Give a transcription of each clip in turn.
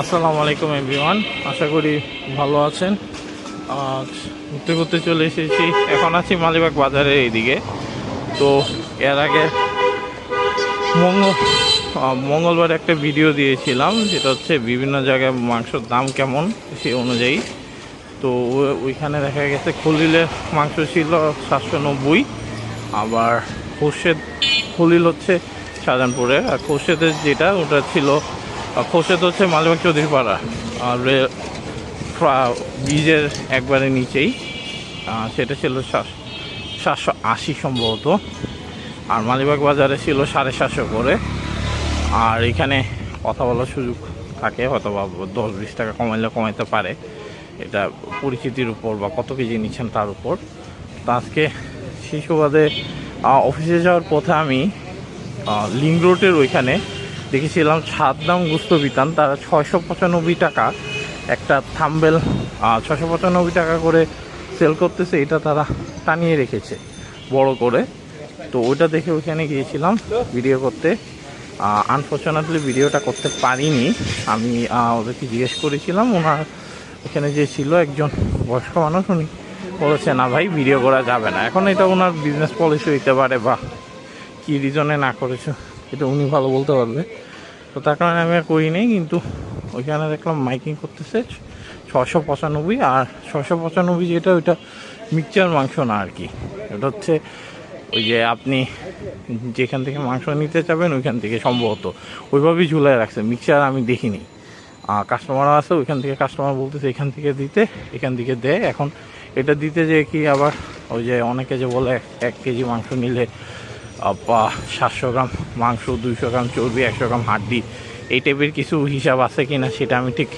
আসসালামু আলাইকুম, এভরিওয়ান। আশা করি ভালো আছেন। আজ ঘুরতে ঘুরতে চলে এসেছি। এখন আছি মালিবাগ বাজারের এইদিকে। তো এর আগে মঙ্গল মঙ্গলবার একটা ভিডিও দিয়েছিলাম যেটা হচ্ছে বিভিন্ন জায়গায় মাংসর দাম কেমন সেই অনুযায়ী। তো ওইখানে দেখা গেছে খলিলের মাংস ছিল সাতশো নব্বই, আবার খোরশেদ খলিল হচ্ছে শাহজাহানপুরে। আর খোরশেদের যেটা, ওটা ছিল খোরশেদ হচ্ছে মালিবাগ চৌধুরীপাড়া। আর রে- ফ্রা- ব্রিজের একবারে নিচেই। সেটা ছিল সাতশো আশি সম্ভবত। আর মালিবাগ বাজারে ছিল সাড়ে সাতশো করে। আর এখানে কথা বলার সুযোগ থাকে হয়তো বা দশ বিশ টাকা কমাইলে কমাইতে পারে। এটা পরিচিতির উপর বা কত কেজি নিচ্ছেন তার উপর। তো আজকে সুবাদে অফিসে যাওয়ার পথে আমি লিঙ্ক রোডের ওইখানে দেখেছিলাম সাতদাম গুস্ত বিতান, তারা ছয়শো পঁচানব্বই টাকা একটা থাম্বেল ছশো পঁচানব্বই টাকা করে সেল করতেছে, এটা তারা টানিয়ে রেখেছে, বড় করে। তো ওইটা দেখে ওইখানে গিয়েছিলাম ভিডিও করতে। আনফর্চুনেটলি ভিডিওটা করতে পারিনি। আমি ওদেরকে জিজ্ঞেস করেছিলাম, ওনার ওখানে যে ছিল একজন বয়স্ক মানুষ, উনি বলেছে, না ভাই ভিডিও করা যাবে না। এখন এটা ওনার বিজনেস পলিসি হইতে পারে বা কী রিজনে না করেছ। এটা উনি ভালো বলতে পারবে। তো তার কারণে আমি আর করি করিনি কিন্তু ওইখানে দেখলাম মাইকিং করতেছে ছশো পঁচানব্বই, আর ছশো পঁচানব্বই যেটা ওইটা মিক্সচার মাংস না আর কি। এটা হচ্ছে ওই যে আপনি যেখান থেকে মাংস নিতে চাবেন ওইখান থেকে সম্ভবত। ওইভাবেই ঝুলাই রাখছে, মিক্সচার আমি দেখিনি। কাস্টমার আছে, ওইখান থেকে কাস্টমার বলতেছে এখান থেকে দিতে, এখান থেকে দেয়। এখন এটা দিতে যে কি আবার ওই যে অনেকে যে বলে এক কেজি মাংস নিলে সাতশো গ্রাম মাংস, দুইশো গ্রাম চর্বি, একশো গ্রাম হাড্ডি। এই টাইপের কিছু হিসাব আছে কি না সেটা আমি ঠিক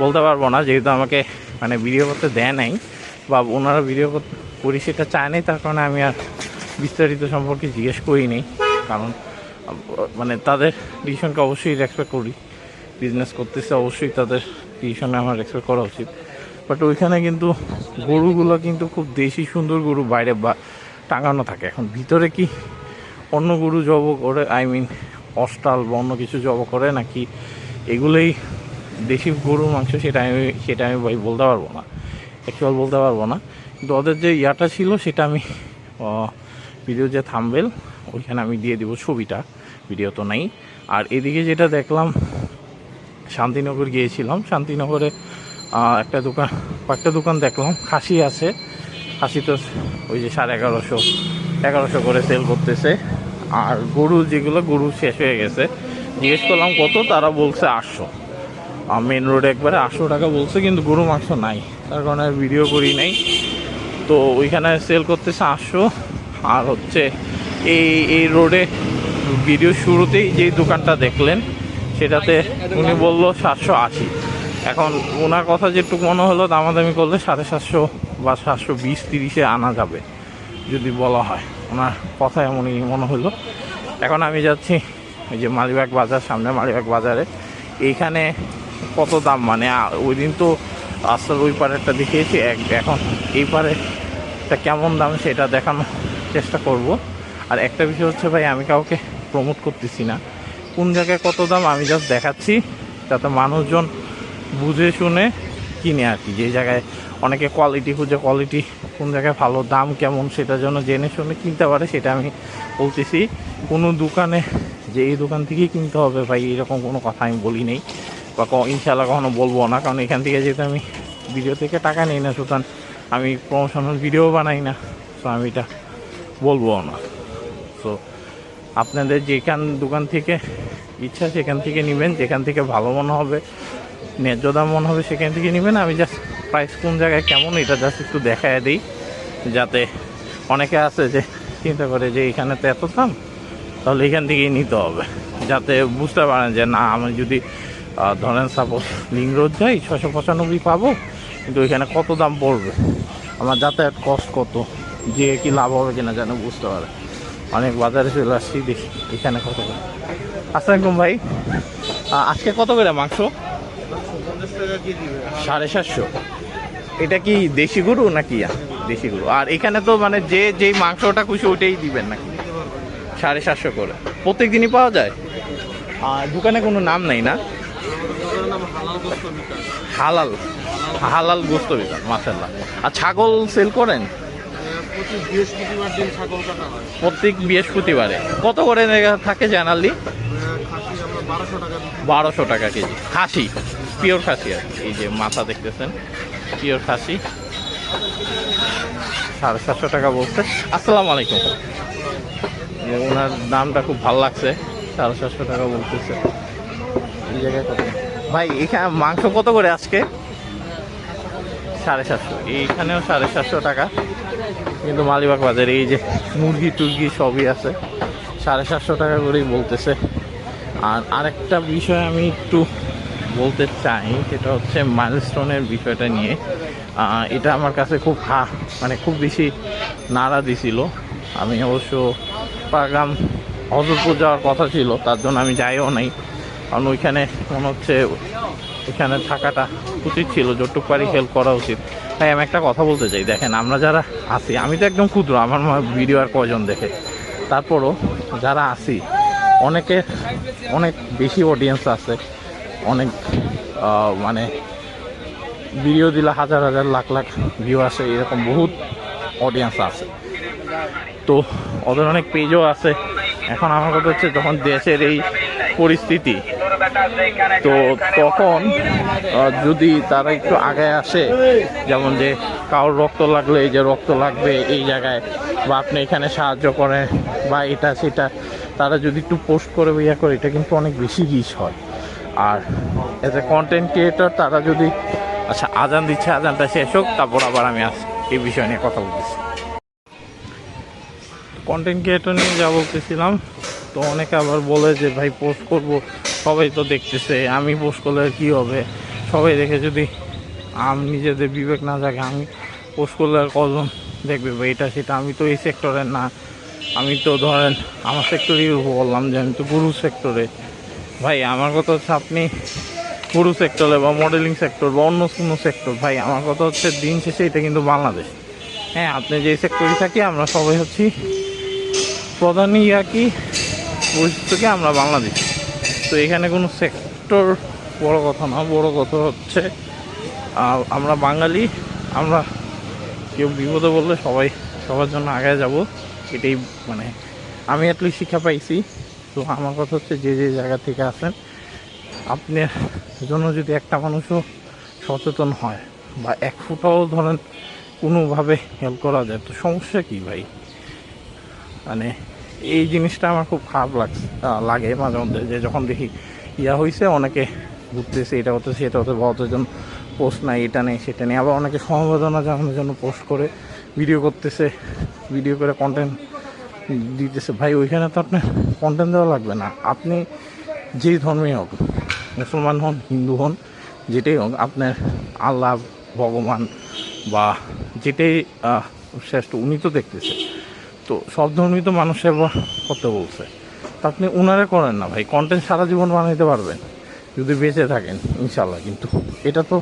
বলতে পারব না। যেহেতু আমাকে মানে ভিডিও করতে দেয় নাই বা ওনারা ভিডিও করি সেটা চায় নাই, তার কারণে আমি আর বিস্তারিত সম্পর্কে জিজ্ঞেস করি করিনি কারণ মানে তাদের ডিসিশনকে অবশ্যই রেসপেক্ট করি। বিজনেস করতেছে অবশ্যই তাদের ডিসিশনে আমার রেসপেক্ট করা উচিত। বাট ওইখানে কিন্তু গরুগুলো কিন্তু খুব দেশি সুন্দর গরু, বাইরে বা টাঙানো থাকে। এখন ভিতরে কি অন্য গরু জব করে আই মিন অস্টাল বা অন্য কিছু জব করে নাকি এগুলোই দেশি গরুর মাংস সেটা আমি সেটা আমি ভাই বলতে পারব না। অ্যাকচুয়াল বলতে পারব না। কিন্তু ওদের যে ইয়াটা ছিল সেটা আমি ভিডিও যে থামবেল, ওইখানে আমি দিয়ে দিব ছবিটা। ভিডিও তো নাই। আর এদিকে যেটা দেখলাম, শান্তিনগর গিয়েছিলাম। শান্তিনগরে একটা দোকান, কয়েকটা দোকান দেখলাম। খাসি আছে। খাসি তো ওই যে সাড়ে এগারোশো এগারোশো করে সেল করতেছে। আর গরু যেগুলো, গরু শেষ হয়ে গেছে। জিজ্ঞেস করলাম, কত? তারা বলছে আটশো। মেন রোডে একবারে আটশো টাকা বলছে, কিন্তু গরু মাংস নাই। তার কারণে ভিডিও করি নাই। তো ওইখানে সেল করতেছে আটশো। আর হচ্ছে এই এই রোডে ভিডিও শুরুতেই যেই দোকানটা দেখলেন, সেটাতে উনি বলল সাতশো আশি। এখন ওনার কথা যেটুকু মনে হলো, দামাদামি করলে সাড়ে সাতশো বা সাতশো বিশ তিরিশে আনা যাবে, যদি বলা হয়। ওনার কথা এমনই মনে হলো। এখন আমি যাচ্ছি ওই যে মালিবাগ বাজার, সামনে মালিবাগ বাজারে। এইখানে কত দাম? মানে ওই দিন তো রাস্তার ওই পারেরটা দেখিয়েছি। এক- এখন এই পারে কেমন দাম সেটা দেখানোর চেষ্টা করব। আর একটা বিষয় হচ্ছে ভাই, আমি কাউকে প্রমোট করতেছি না। কোন জায়গায় কত দাম আমি জাস্ট দেখাচ্ছি, যাতে মানুষজন বুঝে শুনে কিনে আর কি, যে জায়গায় অনেকে কোয়ালিটি খুঁজে কোয়ালিটি কোন জায়গায় ভালো দাম কেমন সেটা যেন জেনে শুনে কিনতে পারে, সেটা আমি বলতেছি। কোনো দোকানে, যে এই দোকান থেকেই কিনতে হবে ভাই, এরকম কোনো কথা আমি বলি নেই। বা ইনশাল্লাহ কখনো বলব না, কারণ এখান থেকে যেহেতু আমি ভিডিও থেকে টাকা নেই না, সুতরাং আমি প্রমোশনাল ভিডিও বানাই না, তো আমি এটা বলব না। তো আপনাদের যেখান দোকান থেকে ইচ্ছা, সেখান থেকে নেবেন, যেখান থেকে ভালো মনে হবে ন্যায্য দাম মনে হবে সেখান থেকে নেবেন। আমি জাস্ট প্রাইস কোন জায়গায় কেমন, এটা জাস্ট একটু দেখায় দিই, যাতে অনেকে আছে যে চিন্তা করে যে এখানে তো এত দাম, তাহলে এখান থেকেই নিতে হবে। যাতে বুঝতে পারেন যে না, আমি যদি ধরেন সাপোজ লিঙ্ক রোড যাই ছশো পঁচানব্বই পাবো, কিন্তু এখানে কত দাম পড়বে? আমার যাতায়াত কস্ট কত? যে কি লাভ হবে কিনা যেন বুঝতে পারে। অনেক বাজারে চলে আসছি, দেখি এখানে কত করে। আসসালামাইকুম ভাই আজকে কত করে মাংস? সাড়ে সাতশো। এটা কি দেশি গরু নাকি? দেশি গরু। আর এখানে তো মানে যে যেই মাংসটা খুশি ওইটাই দিবেন নাকি? সাড়ে সাতশো করে। প্রত্যেক দিনই পাওয়া যায়? আর দোকানে কোনো নাম নেই না? হালাল হালাল। গোস্ত বিকার মাসাল্লাহ আর ছাগল সেল করেন? প্রত্যেক বৃহস্পতিবারে। কত করে থাকে জানালি বারোশো টাকা কেজি। খাসি? পিওর খাসি আর কি। এই যে মাথা দেখতেছেন পিওর খাসি। সাড়ে সাতশো টাকা বলছে। আসসালামু আলাইকুম। ওনার দামটা খুব ভালো লাগছে সাড়ে সাতশো টাকা বলতেছে। এই জায়গায় কত? ভাই এখানে মাংস কত করে আজকে? সাড়ে সাতশো। এইখানেও সাড়ে সাতশো টাকা। কিন্তু মালিবাগ বাজারে এই যে মুরগি টুরগি সবই আছে। সাড়ে সাতশো টাকা করেই বলতেছে। আর আরেকটা বিষয় আমি একটু বলতে চাই সেটা হচ্ছে মাইলস্টোনের বিষয়টা নিয়ে। এটা আমার কাছে খুব হা মানে খুব বেশি নাড়া দিছিল। আমি অবশ্য পাগাম হজরপুর যাওয়ার কথা ছিল, তার জন্য আমি যাইও নাই। কারণ ওইখানে মনে হচ্ছে এখানে থাকাটা উচিত ছিল, যতটুকু পারি হেল্প করা উচিত। তাই আমি একটা কথা বলতে চাই, দেখেন আমরা যারা আছি, আমি তো একদম ক্ষুদ্র, আমার ভিডিও আর কজন দেখে। তারপরও যারা আছি অনেকে অনেক বেশি অডিয়েন্স আছে। অনেক মানে ভিডিও দিলে হাজার হাজার লাখ লাখ ভিউ আসে, এরকম বহুত অডিয়েন্স আছে। তো ওদের অনেক পেজও আছে। এখন আমার কথা হচ্ছে যখন দেশের এই পরিস্থিতি, তো তখন যদি তারা একটু আগে আসে, যেমন যে কারোর রক্ত লাগলে, এই যে রক্ত লাগবে এই জায়গায়, বা আপনি এখানে সাহায্য করেন, বা এটা সেটা, তারা যদি একটু পোস্ট করে ইয়া করে, এটা কিন্তু অনেক বেশি রিচ হয়। আর এজ এ কন্টেন্ট ক্রিয়েটর তারা যদি আচ্ছা আজান দিচ্ছে, আজানটা শেষ হোক, তারপর আবার আমি আস, এই বিষয় নিয়ে কথা বলতেছি। কন্টেন্ট ক্রিয়েটর নিয়ে যা বলতেছিলাম, তো অনেকে আবার বলে যে, ভাই পোস্ট করব। সবাই তো দেখতেছে, আমি পোস্ট করলে কি হবে? সবাই দেখে যদি আমি নিজেদের বিবেক না জাগে, আমি পোস্ট করলে আর কজন দেখবে? বা এটা সেটা, আমি তো এই সেক্টরের না। আমি তো ধরেন, আমার সেক্টরই বললাম যে, আমি তো গুরু সেক্টরে ভাই, আমার কথা হচ্ছে আপনি গুরু সেক্টরে বা মডেলিং সেক্টর বা অন্য কোনো সেক্টর ভাই, আমার কথা হচ্ছে দিন শেষে এটা কিন্তু বাংলাদেশ। হ্যাঁ আপনি যে সেক্টরে থাকি, আমরা সবাই হচ্ছি প্রধান ইয়া কি পরিস্থিতিকে আমরা বাংলাদেশ। তো এখানে কোনো সেক্টর বড় কথা না, বড় কথা হচ্ছে আমরা বাঙালি, আমরা কেউ বিপদে বললে সবাই সবার জন্য আগে যাব। এটাই মানে আমি অ্যাটলিস্ট শিক্ষা পাইছি। তো আমার কথা হচ্ছে যে যে জায়গা থেকে আসেন আপনার জন্য যদি একটা মানুষও সচেতন হয় বা এক ফুটাও ধরেন কোনোভাবে হেল্প করা যায়, তো সমস্যা কি ভাই? মানে এই জিনিসটা আমার খুব খারাপ লাগছে লাগে মাঝে মধ্যে, যে যখন দেখি ইয়া হয়েছে অনেকে ঘুরতেছে, এটা হতে সেটা হতে বা অতজন পোস্ট নাই, এটা নেই, সেটা নেই, আবার অনেকে সমবেদনা জানানোর জন্য পোস্ট করে ভিডিও করতেছে ভিডিও করে কন্টেন্ট দিতেছে। ভাই, ওইখানে তো আপনার কন্টেন্ট দেওয়া লাগবে না। আপনি যেই ধর্মেই হোক, মুসলমান হন, হিন্দু হন, যেটাই হোক, আপনার আল্লাহ, ভগবান বা যেটাই শ্রেষ্ঠ, উনি তো দেখতেছে। তো সব ধর্মই তো মানুষ সেবা করতে বলছে। তা আপনি উনারে করেন না ভাই কন্টেন্ট সারা জীবন বানাইতে পারবেন। যদি বেঁচে থাকেন ইনশাল্লাহ কিন্তু এটা তো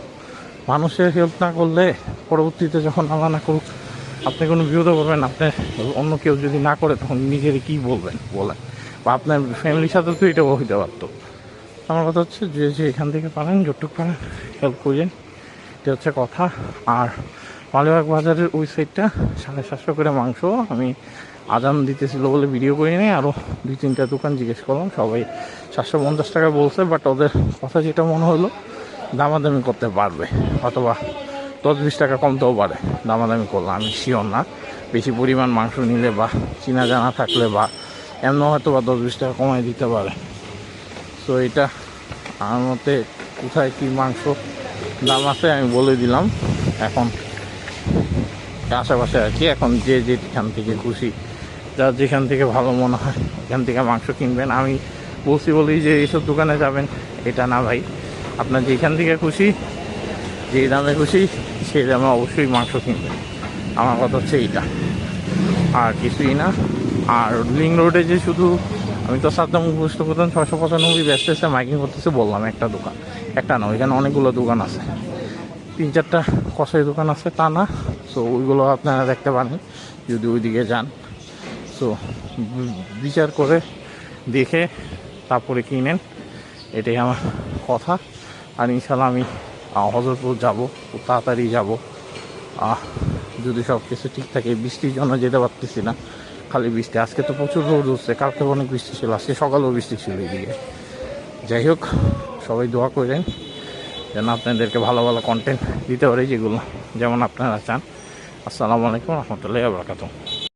মানুষের হেল্প না করলে পরবর্তীতে যখন আল্লাহ না করুক, আপনি কোনো বিরোধ করবেন আপনার অন্য কেউ যদি না করে, তখন নিজের কি বলবেন? বলেন। বা আপনার ফ্যামিলির সাথে তো এটা হইতে পারতো। আমার কথা হচ্ছে যে যে এখান থেকে পারেন, যতটুকু পারেন হেল্প করেন। এটা হচ্ছে কথা। আর মালিবাগ বাজারের ওই সাইডটা সাড়ে সাতশো করে মাংস। আমি আজান দিতেছিল বলে ভিডিও করি নাই। আরও দুই, তিনটা দোকান জিজ্ঞেস করলাম। সবাই সাতশো পঞ্চাশ টাকা বলছে বাট ওদের কথা যেটা মনে হলো, দামাদামি করতে পারবে। অথবা দশ, বিশ টাকা কমতেও পারে। দামাদামি করলাম, আমি শিওর না। বেশি পরিমাণ মাংস নিলে বা চিনা জানা থাকলে বা এমন হয়তো বা দশ বিশ টাকা কমায় দিতে পারে। তো এটা আমার মতে কোথায় কী মাংস দাম আছে আমি বলে দিলাম। এখন আশেপাশে আর কি এখন যে যেখান থেকে খুশি, যার যেখান থেকে ভালো মনে হয়, এখান থেকে মাংস কিনবেন। আমি বলছি বলি যে এইসব দোকানে যাবেন, এটা না ভাই। আপনার যেখান থেকে খুশি যেই দামে খুশি সেই দামে অবশ্যই মাংস কিনবেন। আমার কথা হচ্ছে এইটা। আর কিছুই না। আর লিং রোডে যে শুধু আমি তো সাতটা মুখস্থ করতাম ছশো পঁচানব্বই ব্যস্ত এসে মাইকিং করতেছে বললাম একটা দোকান। একটা না ওইখানে অনেকগুলো দোকান আছে। তিন চারটা কষাই দোকান আছে তা না। সো ওইগুলো আপনারা দেখতে পারেন যদি ওইদিকে যান। সো বিচার করে দেখে তারপরে কিনেন এটাই আমার কথা। আর ইনশাল্লাহ আমি আহ, হজরতপুর যাব খুব তাড়াতাড়ি যাব। আহ, যদি সব কিছু ঠিক থাকে, বৃষ্টির জন্য যেতে পারতেছি না। খালি বৃষ্টি। আজকে তো প্রচুর রোদ হচ্ছে কালকে অনেক বৃষ্টি ছিল, আজকে সকালেও বৃষ্টি ছিল এদিকে। যাই হোক, সবাই দোয়া করেন যেন আপনাদেরকে ভালো ভালো কন্টেন্ট দিতে পারি যেগুলো। যেমন আপনারা চান। আসসালামু আলাইকুম রহমতুল্লাহ আবরাকাতুহ